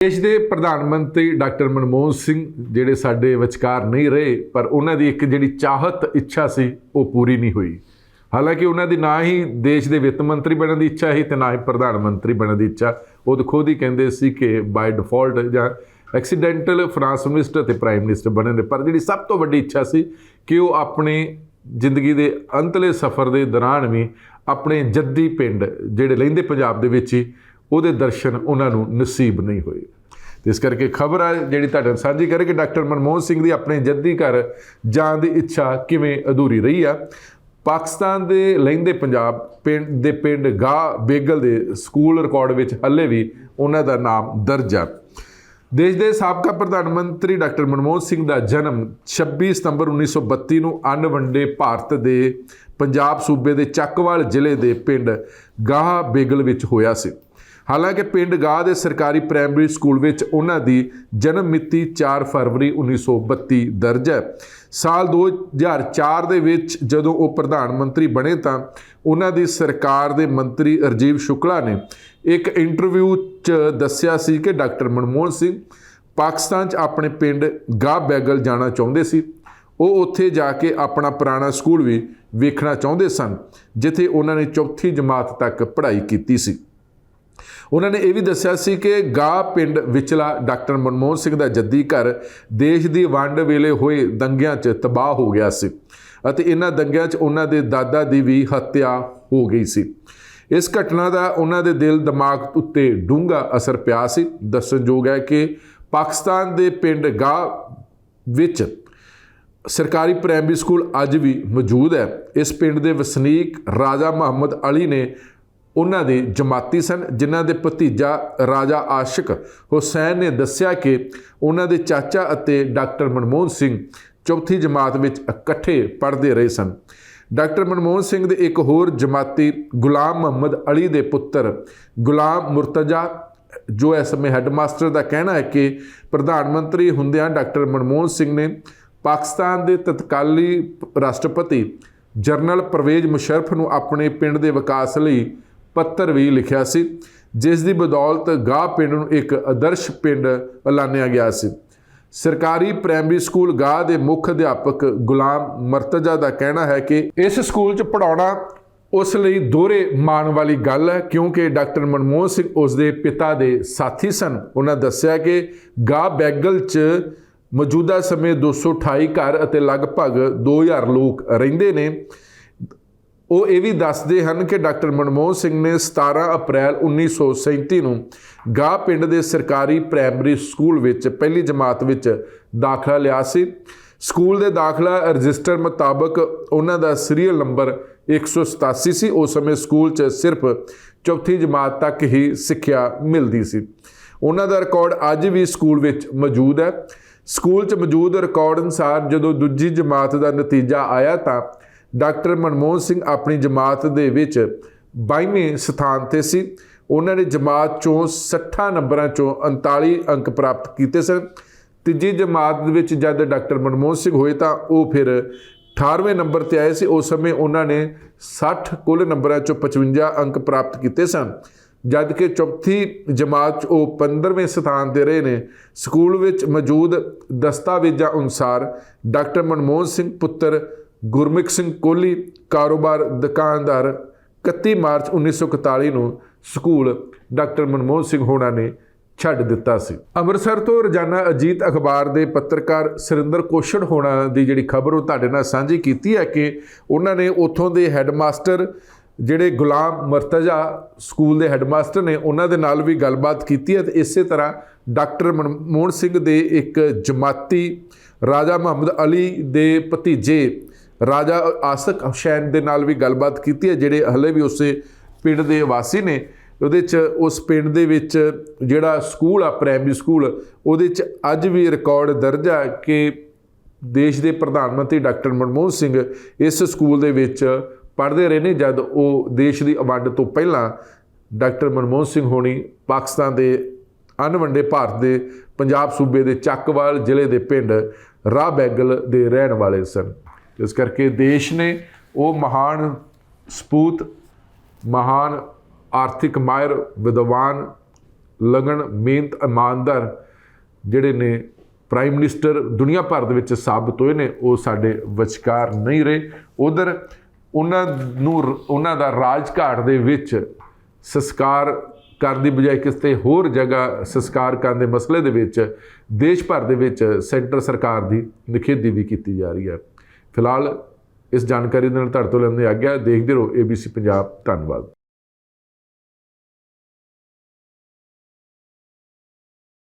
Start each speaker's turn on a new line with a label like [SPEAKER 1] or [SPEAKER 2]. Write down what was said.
[SPEAKER 1] ਦੇਸ਼ ਦੇ ਪ੍ਰਧਾਨ ਮੰਤਰੀ ਡਾਕਟਰ ਮਨਮੋਹਨ ਸਿੰਘ ਜਿਹੜੇ ਸਾਡੇ ਵਿਚਕਾਰ ਨਹੀਂ ਰਹੇ, ਪਰ ਉਹਨਾਂ ਦੀ ਇੱਕ ਜਿਹੜੀ ਚਾਹਤ ਇੱਛਾ ਸੀ, ਉਹ ਪੂਰੀ ਨਹੀਂ ਹੋਈ। ਹਾਲਾਂਕਿ ਉਹਨਾਂ ਦੀ ਨਾ ਹੀ ਦੇਸ਼ ਦੇ ਵਿੱਤ ਮੰਤਰੀ ਬਣਨ ਦੀ ਇੱਛਾ ਸੀ ਤੇ ਨਾ ਹੀ ਪ੍ਰਧਾਨ ਮੰਤਰੀ ਬਣਨ ਦੀ ਇੱਛਾ। ਉਹ ਤਾਂ ਖੁਦ ਹੀ ਕਹਿੰਦੇ ਸੀ ਕਿ ਬਾਈ ਡਿਫਾਲਟ ਜਾਂ ਐਕਸੀਡੈਂਟਲ ਫਰਾਂਸ ਮਿਨਿਸਟਰ ਤੇ ਪ੍ਰਾਈਮ ਮਿਨਿਸਟਰ ਬਣਨ ਦੇ ਪਰ ਜਿਹੜੀ ਸਭ ਤੋਂ ਵੱਡੀ ਇੱਛਾ ਸੀ ਕਿ ਉਹ ਆਪਣੇ ਜ਼ਿੰਦਗੀ ਦੇ ਅੰਤਲੇ ਸਫ਼ਰ ਦੇ ਦੌਰਾਨ ਵੀ ਆਪਣੇ ਜੱਦੀ ਪਿੰਡ, ਜਿਹੜੇ ਲਹਿੰਦੇ ਪੰਜਾਬ ਦੇ ਵਿੱਚ ਹੀ ਉਹਦੇ ਦਰਸ਼ਨ ਉਹਨਾਂ ਨੂੰ ਨਸੀਬ ਨਹੀਂ ਹੋਏ। ਤੇ ਇਸ ਕਰਕੇ ਖਬਰ ਆ ਜਿਹੜੀ ਤੁਹਾਡੇ ਨਾਲ ਸਾਂਝੀ ਕਰੇ ਕਿ ਡਾਕਟਰ ਮਨਮੋਹਨ ਸਿੰਘ ਦੀ ਆਪਣੇ ਜੱਦੀ ਘਰ ਜਾਣ ਦੀ ਇੱਛਾ ਕਿਵੇਂ ਅਧੂਰੀ ਰਹੀ ਆ। ਪਾਕਿਸਤਾਨ ਦੇ ਲਹਿੰਦੇ ਪੰਜਾਬ ਪਿੰਡ ਦੇ ਪਿੰਡ ਗਾ ਬੇਗਲ ਦੇ ਸਕੂਲ ਰਿਕਾਰਡ ਵਿੱਚ ਹੱਲੇ ਵੀ ਉਹਨਾਂ ਦਾ ਨਾਮ ਦਰਜ ਆ। ਦੇਸ਼ ਦੇ ਸਾਬਕਾ ਪ੍ਰਧਾਨ ਮੰਤਰੀ ਡਾਕਟਰ ਮਨਮੋਹਨ ਸਿੰਘ ਦਾ ਜਨਮ 26 ਸਤੰਬਰ 1932 ਨੂੰ ਅੰਨ ਵੰਡੇ ਭਾਰਤ ਦੇ ਪੰਜਾਬ ਸੂਬੇ ਦੇ ਚੱਕਵਾਲ ਜ਼ਿਲ੍ਹੇ ਦੇ ਪਿੰਡ ਗਾਹ ਬੇਗਲ ਵਿੱਚ ਹੋਇਆ ਸੀ। ਹਾਲਾਂਕਿ ਪਿੰਡ ਗਾਹ ਦੇ ਸਰਕਾਰੀ ਪ੍ਰਾਇਮਰੀ ਸਕੂਲ ਵਿੱਚ ਉਹਨਾਂ ਦੀ ਜਨਮ ਮਿਤੀ 4 ਫਰਵਰੀ 1932 ਦਰਜ ਹੈ। ਸਾਲ 2004 ਦੇ ਵਿੱਚ ਜਦੋਂ ਉਹ ਪ੍ਰਧਾਨ ਮੰਤਰੀ ਬਣੇ ਤਾਂ ਉਹਨਾਂ ਦੀ ਸਰਕਾਰ ਦੇ ਮੰਤਰੀ ਰਜੀਵ ਸ਼ੁਕਲਾ ਨੇ ਇੱਕ ਇੰਟਰਵਿਊ 'ਚ ਦੱਸਿਆ ਸੀ ਕਿ ਡਾਕਟਰ ਮਨਮੋਹਨ ਸਿੰਘ ਪਾਕਿਸਤਾਨ 'ਚ ਆਪਣੇ ਪਿੰਡ ਗਾਹ ਬੈਗਲ ਜਾਣਾ ਚਾਹੁੰਦੇ ਸੀ। ਉਹ ਉੱਥੇ ਜਾ ਕੇ ਆਪਣਾ ਪੁਰਾਣਾ ਸਕੂਲ ਵੀ ਵੇਖਣਾ ਚਾਹੁੰਦੇ ਸਨ, ਜਿੱਥੇ ਉਹਨਾਂ ਨੇ ਚੌਥੀ ਜਮਾਤ ਤੱਕ ਪੜ੍ਹਾਈ ਕੀਤੀ ਸੀ। ਉਹਨਾਂ ਨੇ ਇਹ ਵੀ ਦੱਸਿਆ ਸੀ ਕਿ ਗਾ ਪਿੰਡ ਵਿਚਲਾ ਡਾਕਟਰ ਮਨਮੋਹਨ ਸਿੰਘ ਦਾ ਜੱਦੀ ਘਰ ਦੇਸ਼ ਦੀ ਵੰਡ ਵੇਲੇ ਹੋਏ ਦੰਗਿਆਂ 'ਚ ਤਬਾਹ ਹੋ ਗਿਆ ਸੀ ਅਤੇ ਇਹਨਾਂ ਦੰਗਿਆਂ 'ਚ ਉਹਨਾਂ ਦੇ ਦਾਦਾ ਦੀ ਵੀ ਹੱਤਿਆ ਹੋ ਗਈ ਸੀ। ਇਸ ਘਟਨਾ ਦਾ ਉਹਨਾਂ ਦੇ ਦਿਲ ਦਿਮਾਗ ਉੱਤੇ ਡੂੰਘਾ ਅਸਰ ਪਿਆ ਸੀ। ਦੱਸਣਯੋਗ ਹੈ ਕਿ ਪਾਕਿਸਤਾਨ ਦੇ ਪਿੰਡ ਗਾ ਵਿੱਚ ਸਰਕਾਰੀ ਪ੍ਰਾਇਮਰੀ ਸਕੂਲ ਅੱਜ ਵੀ ਮੌਜੂਦ ਹੈ। ਇਸ ਪਿੰਡ ਦੇ ਵਸਨੀਕ ਰਾਜਾ ਮੁਹੰਮਦ ਅਲੀ ਨੇ ਉਹਨਾਂ ਦੇ ਜਮਾਤੀ ਸਨ, ਜਿਨ੍ਹਾਂ ਦੇ ਭਤੀਜਾ ਰਾਜਾ ਆਸ਼ਿਕ ਹੁਸੈਨ ਨੇ ਦੱਸਿਆ ਕਿ ਉਹਨਾਂ ਦੇ ਚਾਚਾ ਅਤੇ ਡਾਕਟਰ ਮਨਮੋਹਨ ਸਿੰਘ ਚੌਥੀ ਜਮਾਤ ਵਿੱਚ ਇਕੱਠੇ ਪੜ੍ਹਦੇ ਰਹੇ ਸਨ। ਡਾਕਟਰ ਮਨਮੋਹਨ ਸਿੰਘ ਦੇ ਇੱਕ ਹੋਰ ਜਮਾਤੀ ਗੁਲਾਮ ਮੁਹੰਮਦ ਅਲੀ ਦੇ ਪੁੱਤਰ ਗੁਲਾਮ ਮੁਰਤਜ਼ਾ, ਜੋ ਇਸ ਸਮੇਂ ਹੈੱਡਮਾਸਟਰ ਦਾ ਕਹਿਣਾ ਹੈ ਕਿ ਪ੍ਰਧਾਨ ਮੰਤਰੀ ਹੁੰਦਿਆਂ ਡਾਕਟਰ ਮਨਮੋਹਨ ਸਿੰਘ ਨੇ ਪਾਕਿਸਤਾਨ ਦੇ ਤਤਕਾਲੀ ਰਾਸ਼ਟਰਪਤੀ ਜਨਰਲ ਪਰਵੇਜ਼ ਮੁਸ਼ਰਫ ਨੂੰ ਆਪਣੇ ਪਿੰਡ ਦੇ ਵਿਕਾਸ ਲਈ ਪੱਤਰ ਵੀ ਲਿਖਿਆ ਸੀ, ਜਿਸ ਦੀ ਬਦੌਲਤ ਗਾਹ ਪਿੰਡ ਨੂੰ ਇੱਕ ਆਦਰਸ਼ ਪਿੰਡ ਐਲਾਨਿਆ ਗਿਆ ਸੀ। ਸਰਕਾਰੀ ਪ੍ਰਾਇਮਰੀ ਸਕੂਲ ਗਾਹ ਦੇ ਮੁੱਖ ਅਧਿਆਪਕ ਗੁਲਾਮ ਮਰਤਜ਼ਾ ਦਾ ਕਹਿਣਾ ਹੈ ਕਿ ਇਸ ਸਕੂਲ 'ਚ ਪੜਾਉਣਾ ਉਸ ਲਈ ਦੋਹਰੇ ਮਾਣ ਵਾਲੀ ਗੱਲ ਹੈ, ਕਿਉਂਕਿ ਡਾਕਟਰ ਮਨਮੋਹਨ ਸਿੰਘ ਉਸ ਦੇ ਪਿਤਾ ਦੇ ਸਾਥੀ ਸਨ। ਉਹਨਾਂ ਦੱਸਿਆ ਕਿ ਗਾਹ ਬੈਗਲ 'ਚ ਮੌਜੂਦਾ ਸਮੇਂ 228 ਘਰ ਅਤੇ ਲਗਭਗ 2000 ਲੋਕ ਰਹਿੰਦੇ ਨੇ। ਉਹ ਇਹ ਵੀ ਦੱਸਦੇ ਹਨ ਕਿ ਡਾਕਟਰ ਮਨਮੋਹਨ ਸਿੰਘ ਨੇ 17 ਅਪ੍ਰੈਲ 1937 ਨੂੰ ਗਾਹ ਪਿੰਡ ਦੇ ਸਰਕਾਰੀ ਪ੍ਰਾਇਮਰੀ ਸਕੂਲ ਵਿੱਚ ਪਹਿਲੀ ਜਮਾਤ ਵਿੱਚ ਦਾਖਲਾ ਲਿਆ ਸੀ। ਸਕੂਲ ਦੇ ਦਾਖਲਾ ਰਜਿਸਟਰ ਮੁਤਾਬਕ ਉਹਨਾਂ ਦਾ ਸੀਰੀਅਲ ਨੰਬਰ 187 ਸੀ। ਉਸ ਸਮੇਂ ਸਕੂਲ 'ਚ ਸਿਰਫ ਚੌਥੀ ਜਮਾਤ ਤੱਕ ਹੀ ਸਿੱਖਿਆ ਮਿਲਦੀ ਸੀ। ਉਹਨਾਂ ਦਾ ਰਿਕਾਰਡ ਅੱਜ ਵੀ ਸਕੂਲ ਵਿੱਚ ਮੌਜੂਦ ਹੈ। ਸਕੂਲ 'ਚ ਮੌਜੂਦ ਰਿਕਾਰਡ ਅਨੁਸਾਰ ਜਦੋਂ ਦੂਜੀ ਜਮਾਤ ਦਾ ਨਤੀਜਾ ਆਇਆ ਤਾਂ ਡਾਕਟਰ ਮਨਮੋਹਨ ਸਿੰਘ ਆਪਣੀ ਜਮਾਤ ਦੇ ਵਿੱਚ 22ਵੇਂ ਸਥਾਨ ਤੇ ਸੀ। ਉਹਨਾਂ ਨੇ ਜਮਾਤ ਚੋਂ 60 ਨੰਬਰਾਂ ਚੋਂ 39 ਅੰਕ ਪ੍ਰਾਪਤ ਕੀਤੇ ਸਨ। ਤੀਜੀ ਜਮਾਤ ਦੇ ਵਿੱਚ ਜਦ ਡਾਕਟਰ ਮਨਮੋਹਨ ਸਿੰਘ ਹੋਏ ਤਾਂ ਉਹ ਫਿਰ 18ਵੇਂ ਨੰਬਰ ਤੇ ਆਏ ਸੀ। ਉਸ ਸਮੇਂ ਉਹਨਾਂ ਨੇ 60 ਕੁੱਲ ਨੰਬਰਾਂ ਚੋਂ 55 ਅੰਕ ਪ੍ਰਾਪਤ ਕੀਤੇ ਸਨ। ਜਦ ਕਿ ਚੌਥੀ ਜਮਾਤ 'ਚ ਉਹ 15ਵੇਂ ਸਥਾਨ ਤੇ ਰਹੇ ਨੇ। ਸਕੂਲ ਵਿੱਚ ਮੌਜੂਦ ਦਸਤਾਵੇਜ਼ਾਂ ਅਨੁਸਾਰ ਡਾਕਟਰ ਮਨਮੋਹਨ ਸਿੰਘ ਪੁੱਤਰ ਗੁਰਮੁਖ ਸਿੰਘ ਕੋਹਲੀ ਕਾਰੋਬਾਰ ਦੁਕਾਨਦਾਰ 31 ਮਾਰਚ 1941 ਨੂੰ ਸਕੂਲ ਡਾਕਟਰ ਮਨਮੋਹਨ ਸਿੰਘ ਹੋਣਾ ਨੇ ਛੱਡ ਦਿੱਤਾ ਸੀ। ਅੰਮ੍ਰਿਤਸਰ ਤੋਂ ਰੋਜ਼ਾਨਾ ਅਜੀਤ ਅਖਬਾਰ ਦੇ ਪੱਤਰਕਾਰ ਸੁਰਿੰਦਰ ਕੋਸ਼ੜ ਹੋਣਾ ਦੀ ਜਿਹੜੀ ਖਬਰ ਉਹ ਤੁਹਾਡੇ ਨਾਲ ਸਾਂਝੀ ਕੀਤੀ ਹੈ ਕਿ ਉਹਨਾਂ ਨੇ ਉੱਥੋਂ ਦੇ ਹੈੱਡਮਾਸਟਰ ਜਿਹੜੇ ਗੁਲਾਮ ਮਰਤਜ਼ਾ ਸਕੂਲ ਦੇ ਹੈੱਡਮਾਸਟਰ ਨੇ, ਉਹਨਾਂ ਦੇ ਨਾਲ ਵੀ ਗੱਲਬਾਤ ਕੀਤੀ ਹੈ ਤੇ ਇਸੇ ਤਰ੍ਹਾਂ ਡਾਕਟਰ ਮਨਮੋਹਨ ਸਿੰਘ ਦੇ ਇੱਕ ਜਮਾਤੀ ਰਾਜਾ ਮੁਹੰਮਦ ਅਲੀ ਦੇ ਭਤੀਜੇ ਰਾਜਾ ਆਸਕ ਹੁਸੈਨ ਦੇ ਨਾਲ ਵੀ ਗੱਲਬਾਤ ਕੀਤੀ ਹੈ, ਜਿਹੜੇ ਹਲੇ ਵੀ ਉਸੇ ਪਿੰਡ ਦੇ ਵਾਸੀ ਨੇ। ਉਹਦੇ ਚ ਉਸ ਪਿੰਡ ਦੇ ਵਿੱਚ ਜਿਹੜਾ ਸਕੂਲ ਆ, ਪ੍ਰਾਇਮਰੀ ਸਕੂਲ, ਉਹਦੇ ਚ ਅੱਜ ਵੀ ਰਿਕਾਰਡ ਦਰਜ ਆ ਕਿ ਦੇਸ਼ ਦੇ ਪ੍ਰਧਾਨ ਮੰਤਰੀ ਡਾਕਟਰ ਮਨਮੋਹਨ ਸਿੰਘ ਇਸ ਸਕੂਲ ਦੇ ਵਿੱਚ ਪੜ੍ਹਦੇ ਰਹੇ ਨੇ, ਜਦ ਉਹ ਦੇਸ਼ ਦੀ ਵੰਡ ਤੋਂ ਪਹਿਲਾਂ ਡਾਕਟਰ ਮਨਮੋਹਨ ਸਿੰਘ ਹੋਣੀ ਪਾਕਿਸਤਾਨ ਦੇ ਅਨਵੰਡੇ ਭਾਰਤ ਦੇ ਪੰਜਾਬ ਸੂਬੇ ਦੇ ਚੱਕਵਾਲ ਜ਼ਿਲ੍ਹੇ ਦੇ ਪਿੰਡ ਰਾਹ ਬੈਗਲ ਦੇ ਰਹਿਣ ਵਾਲੇ ਸਨ। ਇਸ ਕਰਕੇ ਦੇਸ਼ ਨੇ ਉਹ ਮਹਾਨ ਸਪੂਤ, ਮਹਾਨ ਆਰਥਿਕ ਮਾਇਰ ਵਿਦਵਾਨ ਲਗਨ ਮਿਹਨਤ, ਇਮਾਨਦਾਰ ਜਿਹੜੇ ਨੇ ਪ੍ਰਾਈਮ ਮਿਨਿਸਟਰ ਦੁਨੀਆ ਭਰ ਦੇ ਵਿੱਚ ਸਾਬਤ ਹੋਏ ਨੇ, ਉਹ ਸਾਡੇ ਵਿਚਕਾਰ ਨਹੀਂ ਰਹੇ। ਉਧਰ ਉਹਨਾਂ ਨੂੰ ਉਹਨਾਂ ਦਾ ਰਾਜਘਾਟ ਦੇ ਵਿੱਚ ਸੰਸਕਾਰ ਕਰਨ ਦੀ ਬਜਾਏ ਕਿਸੇ ਹੋਰ ਜਗ੍ਹਾ ਸੰਸਕਾਰ ਕਰਨ ਦੇ ਮਸਲੇ ਦੇ ਵਿੱਚ ਦੇਸ਼ ਭਰ ਦੇ ਵਿੱਚ ਸੈਂਟਰ ਸਰਕਾਰ ਦੀ ਨਿਖੇਧੀ ਵੀ ਕੀਤੀ ਜਾ ਰਹੀ ਹੈ। ਫਿਲਹਾਲ ਇਸ ਜਾਣਕਾਰੀ ਦੇ ਨਾਲ ਤੁਹਾਡੇ ਤੋਂ ਲੈਂਦੇ ਆ ਗਿਆ ਦੇਖਦੇ ਰਹੋ ABC ਪੰਜਾਬ। ਧੰਨਵਾਦ।